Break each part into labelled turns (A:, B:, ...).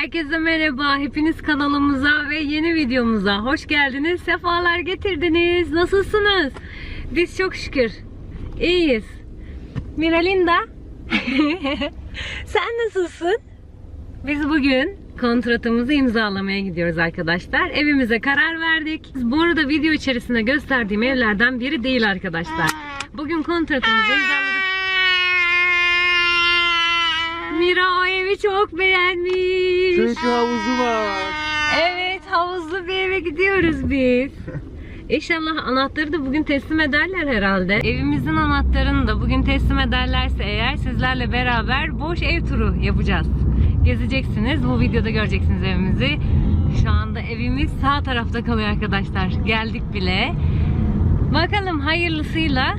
A: Herkese merhaba. Hepiniz kanalımıza ve yeni videomuza hoş geldiniz. Sefalar getirdiniz. Nasılsınız? Biz çok şükür iyiyiz. Miralinda. Sen nasılsın? Biz bugün kontratımızı imzalamaya gidiyoruz arkadaşlar. Evimize karar verdik. Bu arada video içerisinde gösterdiğim evlerden biri değil arkadaşlar. Bugün kontratımızı imzaladık. Mira o evi çok beğenmiş.
B: Çünkü havuzu var.
A: Evet havuzlu bir eve gidiyoruz biz. İnşallah anahtarı da bugün teslim ederler herhalde. Evimizin anahtarını da bugün teslim ederlerse eğer sizlerle beraber boş ev turu yapacağız. Gezeceksiniz. Bu videoda göreceksiniz evimizi. Şu anda evimiz sağ tarafta kalıyor arkadaşlar. Geldik bile. Bakalım hayırlısıyla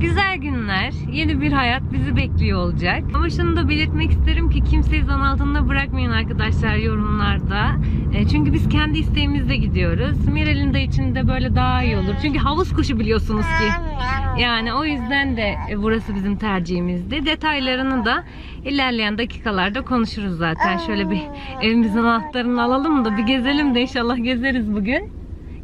A: Güzel günler, yeni bir hayat bizi bekliyor olacak. Ama şunu da belirtmek isterim ki kimseyi zan altında bırakmayın arkadaşlar yorumlarda. E, çünkü biz kendi isteğimizle gidiyoruz. Miral'in de içinde böyle daha iyi olur. Çünkü havuz kuşu biliyorsunuz ki. Yani o yüzden de burası bizim tercihimizdi. Detaylarını da ilerleyen dakikalarda konuşuruz zaten. Şöyle bir evimizin anahtarını alalım da bir gezelim de inşallah gezeriz bugün.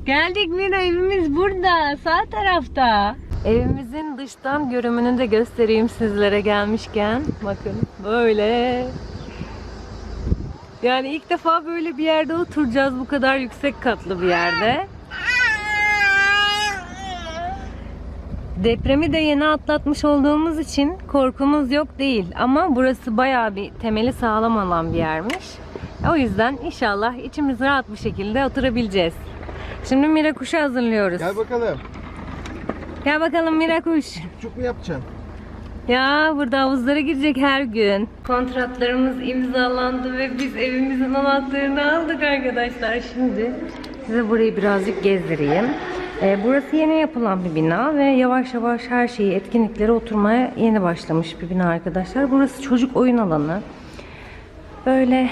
A: Geldik Mira evimiz burada sağ tarafta. Evimizin dıştan görümünü de göstereyim sizlere gelmişken. Bakın böyle. Yani ilk defa böyle bir yerde oturacağız bu kadar yüksek katlı bir yerde. Depremi de yeni atlatmış olduğumuz için korkumuz yok değil. Ama burası bayağı bir temeli sağlam olan bir yermiş. O yüzden inşallah içimiz rahat bir şekilde oturabileceğiz. Şimdi Mira kuşu hazırlıyoruz.
B: Gel bakalım.
A: Gel bakalım Mira kuş.
B: Çok mu yapacaksın?
A: Ya burada havuzlara girecek her gün. Kontratlarımız imzalandı ve biz evimizin anahtarını aldık arkadaşlar. Şimdi size burayı birazcık gezdireyim. Ee, burası yeni yapılan bir bina ve yavaş yavaş her şeyi etkinliklere oturmaya yeni başlamış bir bina arkadaşlar. Burası çocuk oyun alanı. Böyle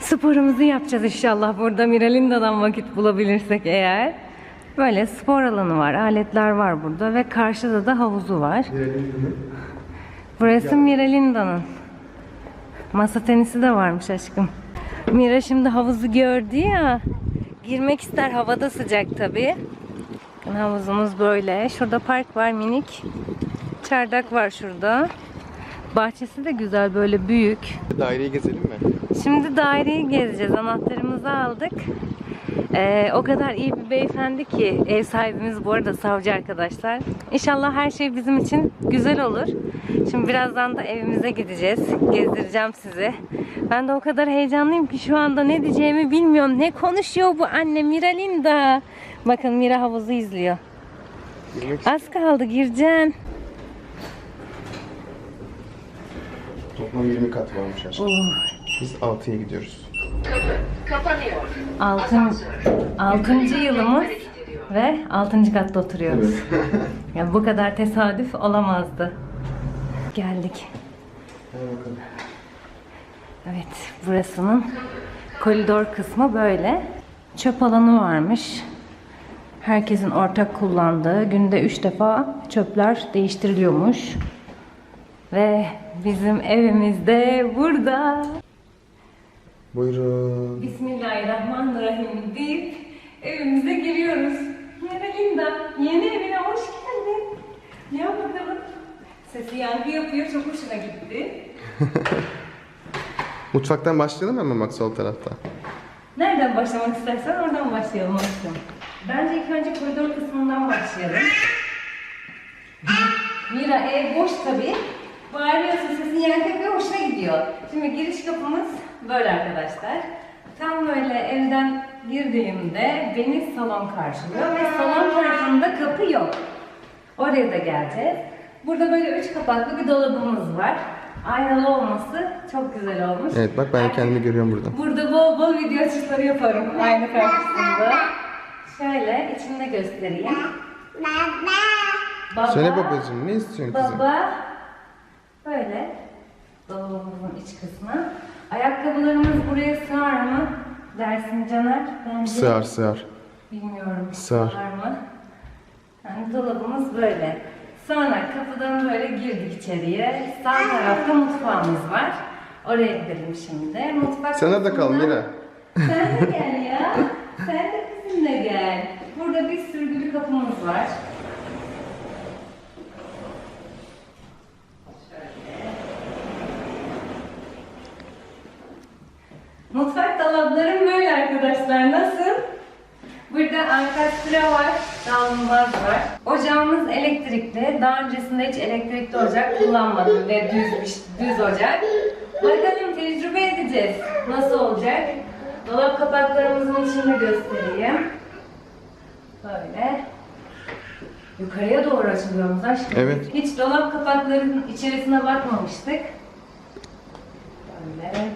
A: sporumuzu yapacağız inşallah burada Miralinda'dan vakit bulabilirsek eğer. Böyle spor alanı var, aletler var burada ve karşıda da havuzu var. Burası Miralinda'nın. Masa tenisi de varmış aşkım. Mira şimdi havuzu gördü ya. Girmek ister havada sıcak tabi. Havuzumuz böyle. Şurada park var minik. Çardak var şurada. Bahçesi de güzel böyle büyük.
B: Daireyi gezelim mi?
A: Şimdi daireyi gezeceğiz. Anahtarımızı aldık. Ee, o kadar iyi bir beyefendi ki ev sahibimiz bu arada savcı arkadaşlar. İnşallah her şey bizim için güzel olur. Şimdi birazdan da evimize gideceğiz. Gezdireceğim sizi. Ben de o kadar heyecanlıyım ki şu anda ne diyeceğimi bilmiyorum. Ne konuşuyor bu anne Miralinda? Bakın Mira havuzu izliyor.
B: Girmek
A: Az kaldı gireceksin.
B: Toplam 20 kat varmış aşkım.
A: Oh.
B: Biz 6'ya gidiyoruz.
A: Altın, altıncı yılımız ve altıncı katta oturuyoruz. Ya bu kadar tesadüf olamazdı. Geldik. Evet, burasının koridor kısmı böyle. Çöp alanı varmış. Herkesin ortak kullandığı, günde üç defa çöpler değiştiriliyormuş. Ve bizim evimiz de burada.
B: Buyurun.
A: Bismillahirrahmanirrahim deyip evimize giriyoruz. Meralinda, yeni evine hoş geldin. Ya bakalım. Sesi yankı yapıyor, çok hoşuna gitti.
B: Mutfaktan başlayalım hemen bak sol tarafta.
A: Nereden başlamak istersen oradan başlayalım aşkım. Bence ilk önce koridor kısmından başlayalım. Mira ev boş tabi. Bağırıyorsun sesin yankı yapıyor, hoşuna gidiyor. Şimdi giriş kapımız böyle arkadaşlar. Tam böyle evden girdiğimde beni salon karşılıyor ve salon tarafında kapı yok. Oraya da geleceğiz. Burada böyle üç kapaklı bir dolabımız var. Aynalı olması çok güzel olmuş.
B: Evet bak ben kendimi görüyorum burada.
A: Burada bol bol video açışları yaparım aynı karşısında. Şöyle içinde göstereyim. Baba.
B: Söyle babacığım ne istiyorsun kızım?
A: Baba. Böyle. Dolabımızın iç kısmı. Ayakkabılarımız buraya sığar mı? Dersin Caner. Bence
B: Sığar sığar.
A: Bilmiyorum.
B: Sığar.
A: mı? Yani dolabımız böyle. Sonra kapıdan böyle girdik içeriye. Sağ tarafta mutfağımız var. Oraya gidelim şimdi. Mutfak
B: Sen nerede kal
A: kısmında-
B: Mira?
A: Sen de gel ya. Sen de bizimle gel. Burada bir sürgülü kapımız var. Mutfak dolaplarım böyle arkadaşlar. Nasıl? Burada ankastre var, davlumbaz var. Ocağımız elektrikli. Daha öncesinde hiç elektrikli ocak kullanmadım ve düz düz ocak. Bakalım tecrübe edeceğiz. Nasıl olacak? Dolap kapaklarımızın içinde göstereyim. Böyle. Yukarıya doğru açılıyoruz aşkım.
B: Evet.
A: Hiç dolap kapaklarının içerisine bakmamıştık.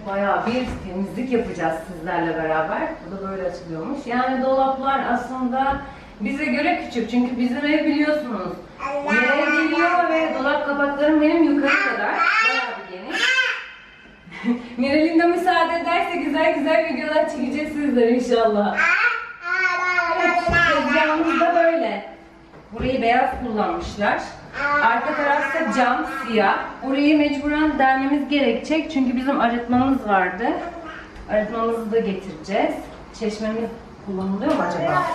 A: Bayağı bir temizlik yapacağız sizlerle beraber. Bu da böyle açılıyormuş. Yani dolaplar aslında bize göre küçük. Çünkü bizim ev biliyorsunuz. Yere geliyor ve dolap kapaklarım benim yukarı kadar. Bayağı bir geniş. Miral'in de müsaade ederse güzel güzel videolar çekeceğiz sizlere inşallah. Evet, tezgahımız da böyle. Burayı beyaz kullanmışlar. Arka tarafta cam, siyah. Burayı mecburen delmemiz gerekecek çünkü bizim arıtmamız vardı. Arıtmamızı da getireceğiz. Çeşmemiz kullanılıyor mu acaba? Aa,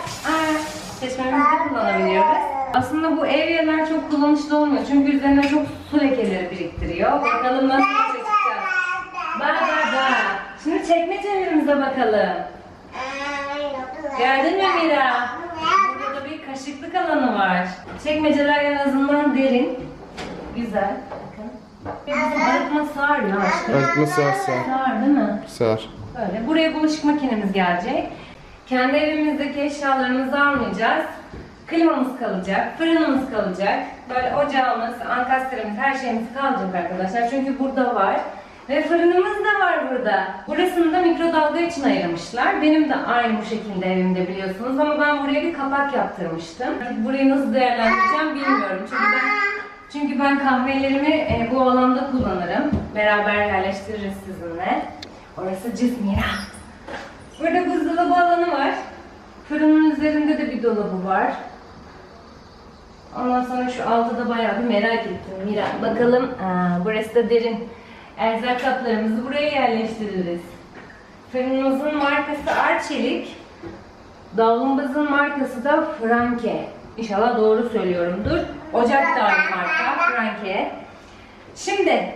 A: çeşmemizi de kullanabiliyoruz. Aslında bu evyeler çok kullanışlı olmuyor çünkü üzerine çok su lekeleri biriktiriyor. Bakalım nasıl çekeceğiz. Bak bak bak. Şimdi çekmecelerimize bakalım. Geldin mi Mira? Kaşıklık alanı var. Çekmeceler en azından derin. Güzel. Bakın. Arıtma ya aşkım.
B: Arıtma sığar sığar.
A: Sığar değil mi?
B: Sığar.
A: Böyle. Buraya bulaşık makinemiz gelecek. Kendi evimizdeki eşyalarımızı almayacağız. Klimamız kalacak, fırınımız kalacak. Böyle ocağımız, ankastremiz, her şeyimiz kalacak arkadaşlar. Çünkü burada var. Ve fırınımız da var burada. Burasını da mikrodalga için ayırmışlar. Benim de aynı bu şekilde evimde biliyorsunuz ama ben buraya bir kapak yaptırmıştım. Burayı nasıl değerlendireceğim bilmiyorum. Çünkü ben çünkü ben kahvelerimi e, bu alanda kullanırım. Beraber yerleştiririz sizinle. Orası Cismira. Burada buzdolabı alanı var. Fırının üzerinde de bir dolabı var. Ondan sonra şu altta da bayağı bir merak ettim. Mira bakalım. Aa, burası da derin. Erzak kaplarımızı buraya yerleştiririz. Fırınımızın markası Arçelik. Davlumbazın markası da Franke. İnşallah doğru söylüyorumdur. Ocak da aynı marka Franke. Şimdi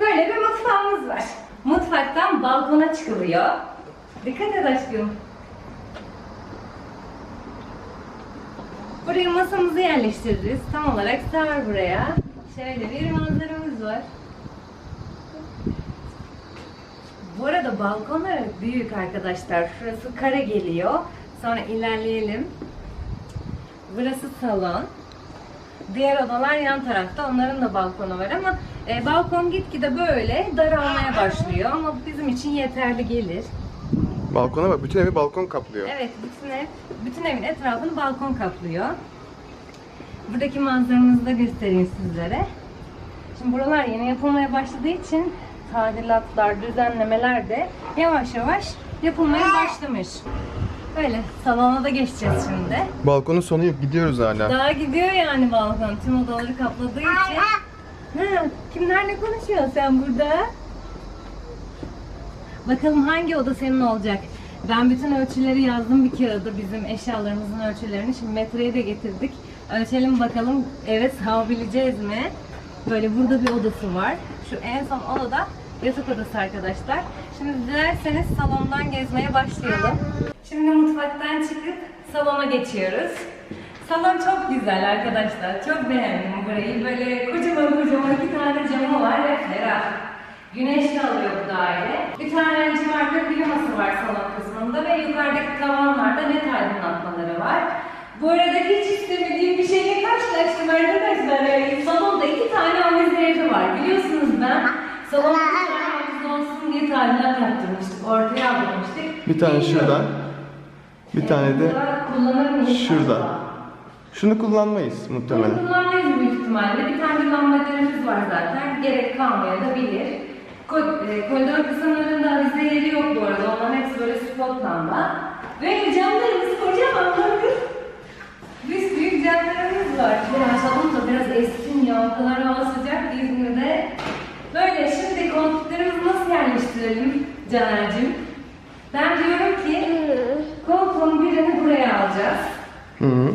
A: böyle bir mutfağımız var. Mutfaktan balkona çıkılıyor. Dikkat et aşkım. Buraya masamızı yerleştiririz. Tam olarak sığar buraya. Şöyle bir manzaramız var. Bu arada balkonlar büyük arkadaşlar. Şurası kare geliyor. Sonra ilerleyelim. Burası salon. Diğer odalar yan tarafta. Onların da balkonu var ama e, balkon gitgide böyle daralmaya başlıyor. Ama bizim için yeterli gelir.
B: Balkona bak. Bütün evi balkon kaplıyor.
A: Evet, bütün ev, bütün evin etrafını balkon kaplıyor. Buradaki manzaramızı da göstereyim sizlere. Şimdi buralar yeni yapılmaya başladığı için tadilatlar, düzenlemeler de yavaş yavaş yapılmaya başlamış. Böyle salona da geçeceğiz şimdi.
B: Balkonun sonu yok. Gidiyoruz hala.
A: Daha gidiyor yani balkon tüm odaları kapladığı için. Ha, kimlerle konuşuyorsun sen burada? Bakalım hangi oda senin olacak? Ben bütün ölçüleri yazdım bir kağıda bizim eşyalarımızın ölçülerini. Şimdi metreye de getirdik. Ölçelim bakalım eve sığabileceğiz mi? Böyle burada bir odası var. Şu en son odada yatak odası arkadaşlar. Şimdi dilerseniz salondan gezmeye başlayalım. Şimdi mutfaktan çıkıp salona geçiyoruz. Salon çok güzel arkadaşlar. Çok beğendim burayı. Böyle kocaman kocaman iki tane camı var ve ferah. Güneş de alıyor bu daire. Bir tane civarda kliması var salon kısmında ve yukarıdaki tavanlarda net aydınlatmaları var. Bu arada hiç istemediğim bir şeyle karşılaştım arkadaşlar. Salonda iki tane avize var. Biliyorsunuz ben salonda bir tane avize olsun diye tadilat yaptırmıştık. Ortaya aldırmıştık.
B: Bir tane şuradan. Bir tane de
A: kullanır mıyız?
B: şurada. Şunu kullanmayız
A: Bunu
B: muhtemelen.
A: kullanmayız büyük ihtimalle. Bir tane lambaderimiz var zaten. Gerek kalmayabilir. Ko- e, koridor kısımlarında avize yeri yok bu arada. Onların hepsi böyle spot lamba. Ve camlarımız kocaman bakın. Biz büyük camlarımız var. Ya salon da biraz eskin ya. O kadar sıcak ki İzmir'de. Böyle şimdi koltuklarımızı yerleştirelim Caner'cim? Ben diyorum ki koltuğun birini buraya alacağız.
B: Hı hı.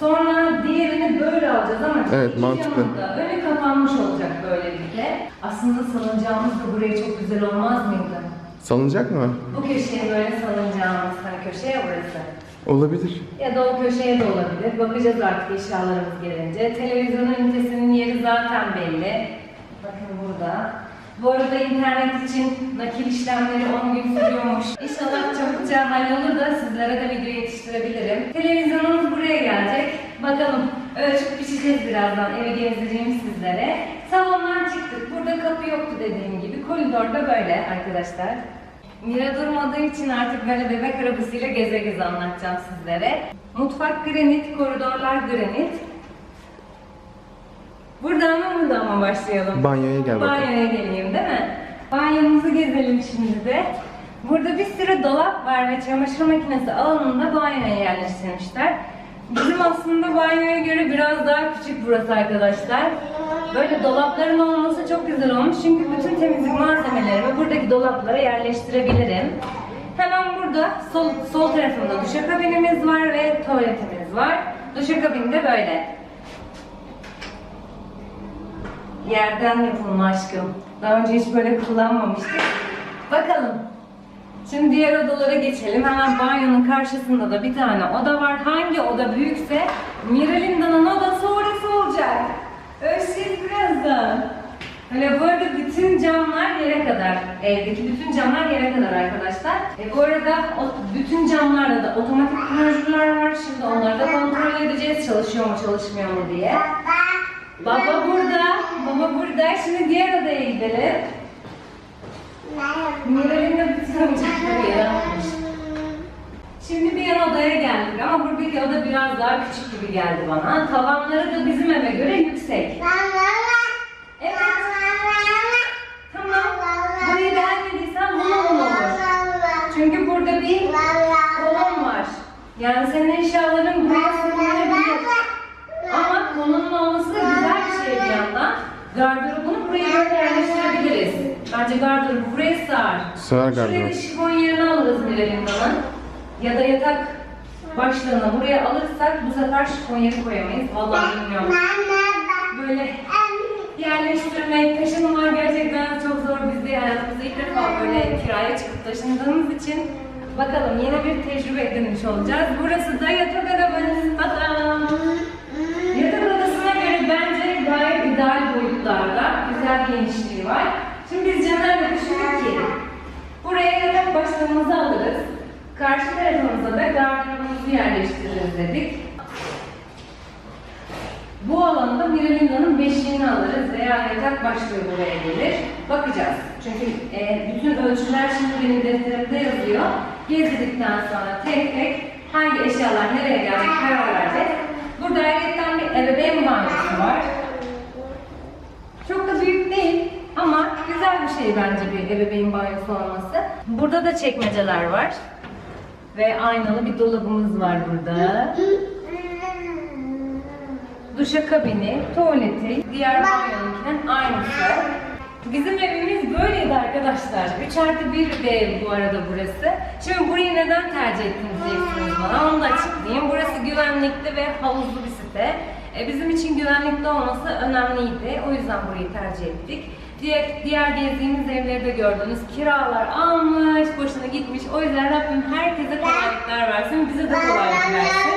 A: Sonra diğerini böyle alacağız ama
B: Evet,
A: iki
B: mantıklı.
A: yanında önü kapanmış olacak böylelikle. Aslında salıncağımız da buraya çok güzel olmaz mıydı?
B: Salınacak mı?
A: Bu köşeye böyle salıncağımız, hani köşe ya burası.
B: Olabilir.
A: Ya da o köşeye de olabilir. Bakacağız artık eşyalarımız gelince. Televizyonun ünitesinin yeri zaten belli. Bakın burada. Bu arada internet için nakil işlemleri 10 gün sürüyormuş. İnşallah çabukça hallolur da sizlere de video yetiştirebilirim. Televizyonumuz buraya gelecek. Bakalım ölçüp biçeceğiz birazdan. Evi gezdireyim sizlere. Salondan çıktık. Burada kapı yoktu dediğim gibi. Koridorda böyle arkadaşlar. Mira durmadığı için artık böyle bebek arabasıyla geze geze anlatacağım sizlere. Mutfak granit, koridorlar granit. Buradan mı buradan mı başlayalım?
B: Banyoya gel bakalım.
A: Banyoya geleyim değil mi? Banyomuzu gezelim şimdi de. Burada bir sürü dolap var ve çamaşır makinesi alanında banyoya yerleştirmişler. Bizim aslında banyoya göre biraz daha küçük burası arkadaşlar. Böyle dolapların olması çok güzel olmuş çünkü bütün temizlik malzemelerimi buradaki dolaplara yerleştirebilirim. Hemen burada sol, sol tarafında duşakabinimiz var ve tuvaletimiz var. Duşakabin de böyle. Yerden yapılma aşkım. Daha önce hiç böyle kullanmamıştık. Bakalım. Şimdi diğer odalara geçelim. Hemen banyonun karşısında da bir tane oda var. Hangi oda büyükse Miralinda'nın odası orası olacak. Ölçeceğiz birazdan. Öyle bu arada bütün camlar yere kadar. Evdeki bütün camlar yere kadar arkadaşlar. E bu arada o, bütün camlarda da otomatik klorjurlar var. Şimdi onları da kontrol edeceğiz. Çalışıyor mu çalışmıyor mu diye. Baba burada. Baba burada. Şimdi diğer odaya gidelim. Miral'in de bütün oyuncakları yere atmış. Şimdi bir yan odaya geldik ama buradaki oda biraz daha küçük gibi geldi bana. Tavanları da bizim eve göre yüksek. Evet. Tamam. Burayı beğenmediysen bunu olur. Çünkü burada bir kolon var. Yani senin eşyaların buraya sığmayabilir. Ama kolonun olması da güzel bir şey bir yandan. Gardırobunu buraya böyle yerleştirebiliriz. Bence gardırobu buraya sığar.
B: Sığar
A: Şuraya
B: gardırop.
A: da şifon yerini alırız Miralinda'nın. Ya da yatak başlığını buraya alırsak bu sefer şifon yeri koyamayız. Vallahi bilmiyorum. Böyle yerleştirmek, taşınmak gerçekten çok zor. Biz de hayatımızda ilk defa böyle kiraya çıkıp taşındığımız için bakalım yeni bir tecrübe edinmiş olacağız. Burası da yatak odamız. Tadam! Yatak odasına göre bence gayet ideal boyutlarda, güzel genişliği var. Caner'le düşündük ki buraya yatak başlığımızı alırız. Karşı tarafımıza da gardırobumuzu yerleştiririz dedik. Bu alanda Miralinda'nın beşiğini alırız veya yatak başlığı buraya gelir. Bakacağız. Çünkü e, bütün ölçüler şimdi benim defterimde yazıyor. Gezdirdikten sonra tek tek hangi eşyalar nereye gelecek karar vereceğiz. Burada ayrıca bir ebeveyn banyosu var. Çok da büyük değil güzel bir şey bence bir ebeveyn banyosu olması. Burada da çekmeceler var. Ve aynalı bir dolabımız var burada. Duşakabini, tuvaleti, diğer banyonunkinin aynısı. Bizim evimiz böyleydi arkadaşlar. 3 artı 1 bir ev bu arada burası. Şimdi burayı neden tercih ettiniz diyeceksiniz bana. Onu da açıklayayım. Burası güvenlikli ve havuzlu bir site. E, bizim için güvenlikli olması önemliydi. O yüzden burayı tercih ettik. Diğer, diğer gezdiğimiz evleri de gördünüz. Kiralar almış, boşuna gitmiş. O yüzden Rabbim herkese kolaylıklar versin. Bize de kolaylık versin.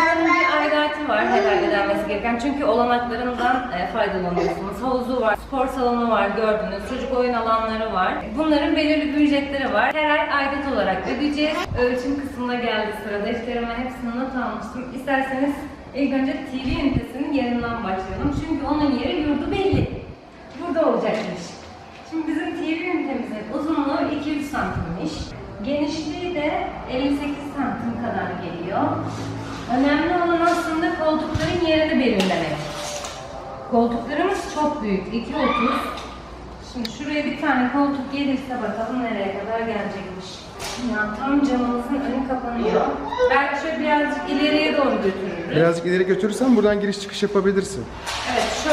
A: Buranın bir aidatı var herhalde ödenmesi gereken. Çünkü olanaklarından e, faydalanıyorsunuz. Havuzu var, spor salonu var gördünüz, çocuk oyun alanları var. Bunların belirli ücretleri var. Her ay aidat olarak ödeyeceğiz. Ölçüm kısmına geldi sıra. Defterime hepsini not almıştım. İsterseniz ilk önce TV ünitesinin yerinden başlayalım. Çünkü onun yeri yurdu belli. Burada olacakmış. Şimdi bizim TV ünitemizin uzunluğu 200 santimmiş. Genişliği de 58 santim kadar geliyor. Önemli olan aslında koltukların yerini belirlemek. Koltuklarımız çok büyük. 2.30. Şimdi şuraya bir tane koltuk gelirse bakalım nereye kadar gelecekmiş. Ya tam camımızın önü kapanıyor. Belki şöyle birazcık ileriye doğru götürürüz.
B: Birazcık ileri götürürsen buradan giriş çıkış yapabilirsin.
A: Evet şöyle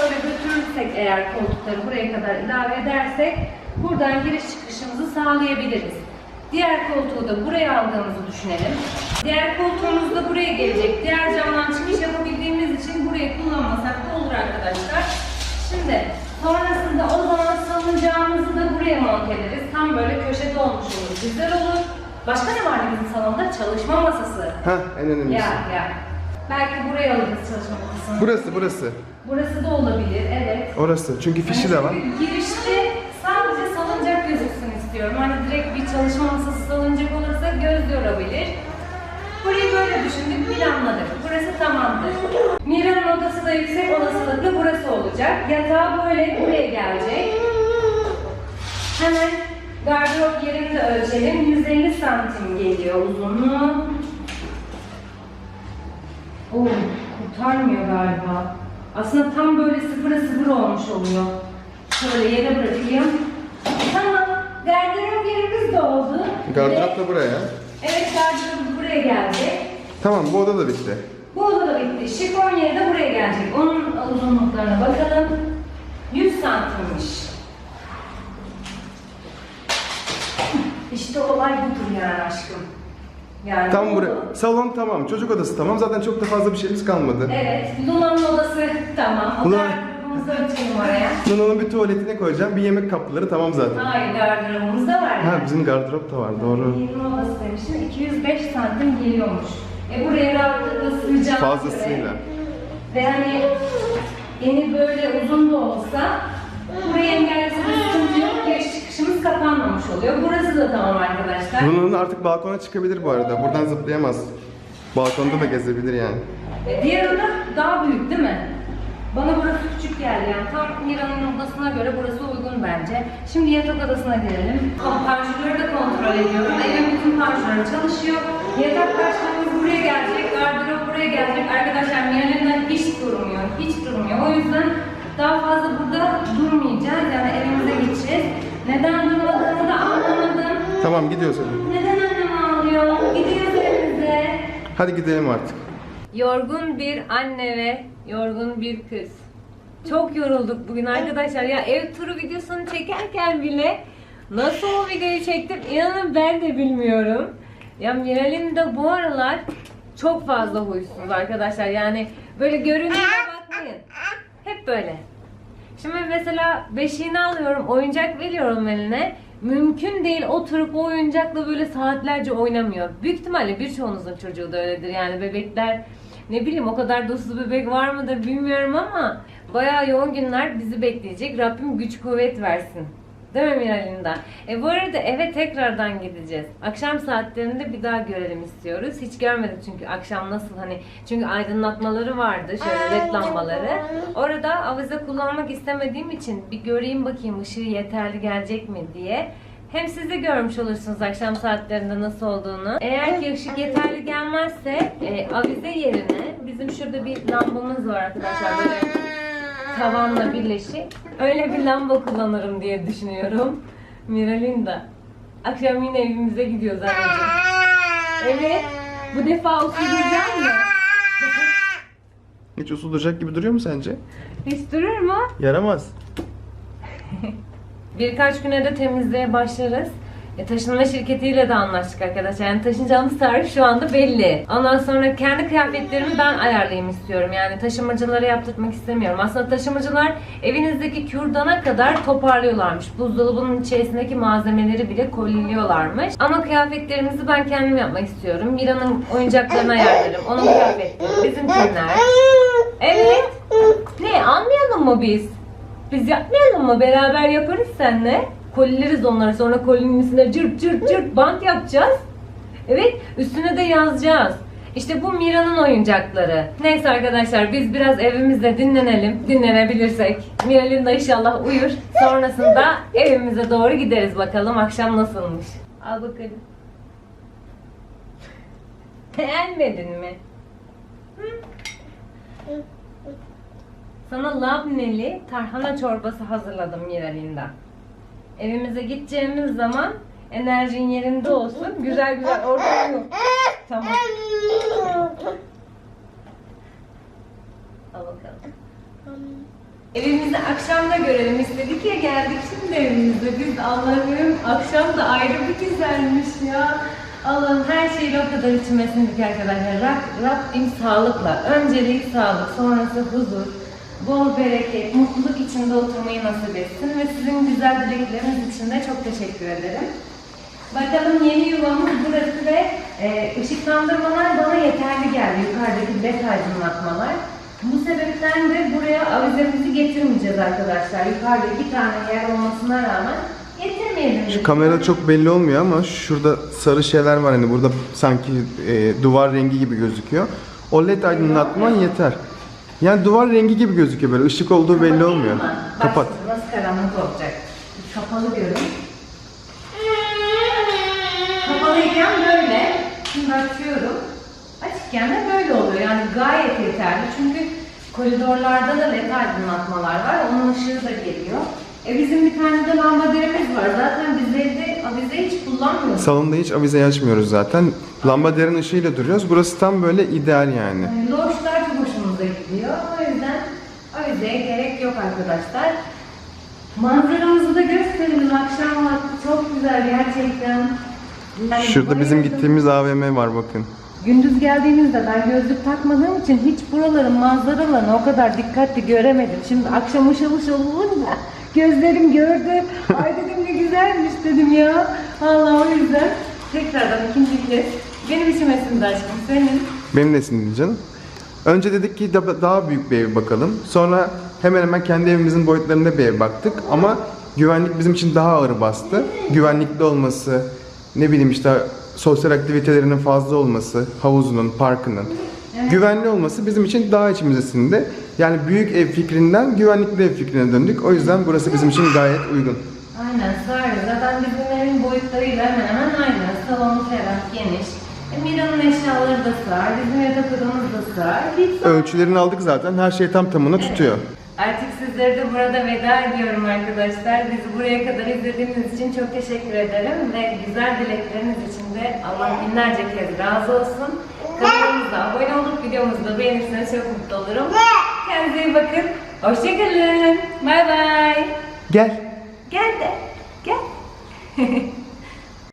A: götürürsek eğer koltukları buraya kadar ilave edersek buradan giriş çıkışımızı sağlayabiliriz. Diğer koltuğu da buraya aldığımızı düşünelim. Diğer koltuğumuz da buraya gelecek. Diğer camdan çıkış yapabildiğimiz için burayı kullanmasak da olur arkadaşlar. Şimdi sonrasında o zaman salıncağımızı da buraya monte ederiz. Tam böyle köşede olmuş olur. Güzel olur. Başka ne vardı bizim salonda? Çalışma masası.
B: Hah en önemlisi.
A: Ya ya. Belki buraya alırız çalışma masasını.
B: Burası burası.
A: Burası da olabilir, evet.
B: Orası. Çünkü fişi de var.
A: Çünkü Girişte sadece salıncak gözüksün istiyorum. Hani direkt bir çalışma masası salıncak olursa göz yorabilir. Burayı böyle düşündük, planladık. Burası tamamdır. Mira'nın odası da yüksek olasılıkla burası olacak. Yatağı böyle buraya gelecek. Hemen gardırop yerini de ölçelim. 150 santim geliyor uzunluğu. Oo, kurtarmıyor galiba. Aslında tam böyle sıfıra sıfır olmuş oluyor. Şöyle yere bırakayım. Tamam. Gardırop yerimiz de oldu.
B: Gardırop da buraya.
A: Evet gardırop buraya geldi.
B: Tamam bu oda da bitti.
A: Bu oda da bitti. Şifon yeri de buraya gelecek. Onun uzunluklarına bakalım. 100 santimmiş. İşte olay budur yani aşkım. Yani
B: Tam
A: bu-
B: buraya. Salon tamam. Çocuk odası tamam. Zaten çok da fazla bir şeyimiz kalmadı.
A: Evet, Luna'nın odası tamam.
B: Luna-
A: gardırobumuzu ölçelim oraya.
B: Nuna'nın bir tuvaletine koyacağım. Bir yemek kapları tamam zaten.
A: Hayır, gardırobumuz da var.
B: Ha bizim gardırop da var doğru.
A: Yeni odası demiştim, 205 santim geliyormuş. E buraya rahatlıkla sığacağım.
B: Fazlasıyla.
A: Ve hani yeni böyle uzun da olsa buraya engellese bir sıkıntı yok. Giriş kapanmamış oluyor. Burası da tamam arkadaşlar.
B: Nuna'nın artık balkona çıkabilir bu arada. Buradan zıplayamaz. Balkonda da gezebilir yani.
A: E, diğer oda daha büyük değil mi? Bana burası küçük geldi yani tam Mira'nın odasına göre burası uygun bence. Şimdi yatak odasına girelim. Panjurları da kontrol ediyorum. Evin bütün panjurları çalışıyor. Yatak başlığımız buraya gelecek, gardırop buraya gelecek. Arkadaşlar Mira'nın hiç durmuyor, hiç durmuyor. O yüzden daha fazla burada durmayacağız. Yani geçeceğiz. Neden durmadığını da anlamadım.
B: Tamam gidiyoruz hadi.
A: Neden annem ağlıyor? Gidiyoruz evimize.
B: Hadi gidelim artık.
A: Yorgun bir anne ve yorgun bir kız. Çok yorulduk bugün arkadaşlar. Ya ev turu videosunu çekerken bile nasıl o videoyu çektim inanın ben de bilmiyorum. Ya Miral'in de bu aralar çok fazla huysuz arkadaşlar. Yani böyle görüntüye bakmayın. Hep böyle. Şimdi mesela beşiğini alıyorum, oyuncak veriyorum eline. Mümkün değil oturup o oyuncakla böyle saatlerce oynamıyor. Büyük ihtimalle birçoğunuzun çocuğu da öyledir. Yani bebekler ne bileyim o kadar dostlu bebek var mıdır bilmiyorum ama bayağı yoğun günler bizi bekleyecek. Rabbim güç kuvvet versin. Değil mi Miralinda? E bu arada eve tekrardan gideceğiz. Akşam saatlerinde bir daha görelim istiyoruz. Hiç görmedik çünkü akşam nasıl hani çünkü aydınlatmaları vardı şöyle led lambaları. Orada avize kullanmak istemediğim için bir göreyim bakayım ışığı yeterli gelecek mi diye. Hem siz de görmüş olursunuz akşam saatlerinde nasıl olduğunu. Eğer ki ışık yeterli gelmezse e, avize yerine bizim şurada bir lambamız var arkadaşlar böyle tavanla birleşik. Öyle bir lamba kullanırım diye düşünüyorum. Miralinda. Akşam yine evimize gidiyoruz anneciğim. Evet. Bu defa usullayacağım mı?
B: Hiç usul duracak gibi duruyor mu sence?
A: Hiç durur mu?
B: Yaramaz.
A: Birkaç güne de temizliğe başlarız. E, taşınma şirketiyle de anlaştık arkadaşlar. Yani taşınacağımız tarih şu anda belli. Ondan sonra kendi kıyafetlerimi ben ayarlayayım istiyorum. Yani taşımacılara yaptırmak istemiyorum. Aslında taşımacılar evinizdeki kürdana kadar toparlıyorlarmış. Buzdolabının içerisindeki malzemeleri bile koliliyorlarmış. Ama kıyafetlerimizi ben kendim yapmak istiyorum. Mira'nın oyuncaklarını ayarlarım. Onun kıyafetleri, bizimkiler. Evet. Ne anlayalım mı biz? Biz yapmayalım mı? Beraber yaparız seninle. Kolileriz onları. Sonra kolinin üstüne cırt cırt cırt bant yapacağız. Evet. Üstüne de yazacağız. İşte bu Mira'nın oyuncakları. Neyse arkadaşlar biz biraz evimizde dinlenelim. Dinlenebilirsek. Mira'nın da inşallah uyur. Sonrasında evimize doğru gideriz bakalım akşam nasılmış. Al bakalım. Beğenmedin mi? Sana labneli tarhana çorbası hazırladım Miralinda. Evimize gideceğimiz zaman enerjin yerinde olsun. Güzel güzel orada uyu. Tamam. Al bakalım. Evimizi akşam da görelim istedik ya geldik şimdi evimizde. Biz Allah'ım akşam da ayrı bir güzelmiş ya. Allah'ım her şeyle o kadar içime sindik arkadaşlar. Rab, Rabbim sağlıkla. Önceliği sağlık, sonrası huzur. Bol bereket, mutluluk içinde oturmayı nasip etsin ve sizin güzel dilekleriniz için de çok teşekkür ederim. Bakalım yeni yuvamız burası ve e, ışıklandırmalar bana yeterli geldi. Yukarıdaki led aydınlatmalar. Bu sebepten de buraya avizemizi getirmeyeceğiz arkadaşlar. Yukarıda iki tane yer olmasına rağmen getirmeyelim.
B: Şu kamera çok belli olmuyor ama şurada sarı şeyler var hani burada sanki e, duvar rengi gibi gözüküyor. O led aydınlatman yeter. Yani duvar rengi gibi gözüküyor böyle ışık olduğu belli
A: Kapatayım
B: olmuyor.
A: mı? Bak
B: Kapat.
A: şimdi nasıl karanlık olacak. Kapalı görün. Kapalıyken böyle. Şimdi açıyorum. Açıkken de böyle oluyor. Yani gayet yeterli. Çünkü koridorlarda da led aydınlatmalar var. Onun ışığı da geliyor. E bizim bir tane de lambaderimiz var. Zaten biz evde avize hiç kullanmıyoruz.
B: Salonda hiç avizeyi açmıyoruz zaten. Lambaderin ışığıyla duruyoruz. Burası tam böyle ideal yani.
A: Yani loşlar hoşumuza gidiyor. O yüzden avizeye gerek yok arkadaşlar. Manzaramızı da gösterelim. Akşam vakti çok güzel gerçekten. Yani
B: Şurada bizim gittiğimiz AVM var bakın.
A: Gündüz geldiğimizde ben gözlük takmadığım için hiç buraların manzaralarını o kadar dikkatli göremedim. Şimdi akşam ışıl ışıl olunca gözlerim gördü. Ay dedim ne güzelmiş dedim ya. Allah o yüzden tekrardan ikinci kez benim içime sindi aşkım senin.
B: Benim de sinirli canım. Önce dedik ki da- daha büyük bir ev bakalım. Sonra hemen hemen kendi evimizin boyutlarında bir ev baktık. Ama güvenlik bizim için daha ağır bastı. Güvenlikli olması, ne bileyim işte sosyal aktivitelerinin fazla olması, havuzunun, parkının. Güvenli olması bizim için daha içimize sindi. Yani büyük ev fikrinden güvenlikli ev fikrine döndük. O yüzden burası bizim için gayet uygun.
A: Aynen sığar. Zaten bizim evin boyutlarıyla hemen hemen aynı. Salonu ferah, geniş. Mira'nın eşyaları da sığar. Bizim yatak odamız da sığar. Sorun
B: Ölçülerini aldık zaten. Her şey tam tamına tutuyor.
A: Artık sizlere de burada veda ediyorum arkadaşlar. Bizi buraya kadar izlediğiniz için çok teşekkür ederim ve güzel dilekleriniz için de Allah binlerce kez razı olsun. Kanalımıza abone olup videomuzu da beğenirseniz çok mutlu olurum. Kendinize iyi bakın. Hoşçakalın. Bay bay.
B: Gel.
A: Gel de. Gel.